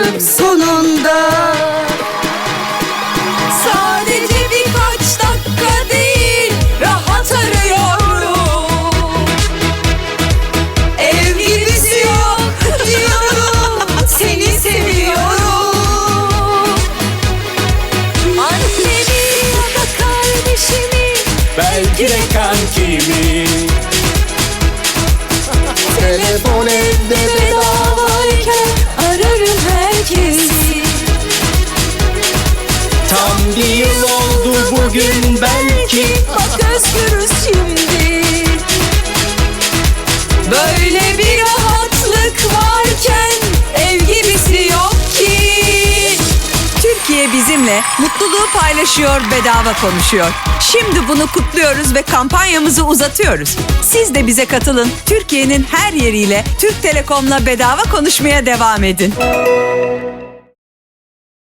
vardım sonunda. Sadece birkaç dakika değil rahat arıyorum. Ev gibisi yok diyorum seni seviyorum. Annemi ya da kardeşimi Belki de kankimi Telefon Tam bir yıl oldu bugün belki Bak özgürüz şimdi Böyle bir rahatlık varken Ev gibisi yok ki Türkiye bizimle mutluluğu paylaşıyor, bedava konuşuyor. Şimdi bunu kutluyoruz ve kampanyamızı uzatıyoruz. Siz de bize katılın. Türkiye'nin her yeriyle Türk Telekom'la bedava konuşmaya devam edin.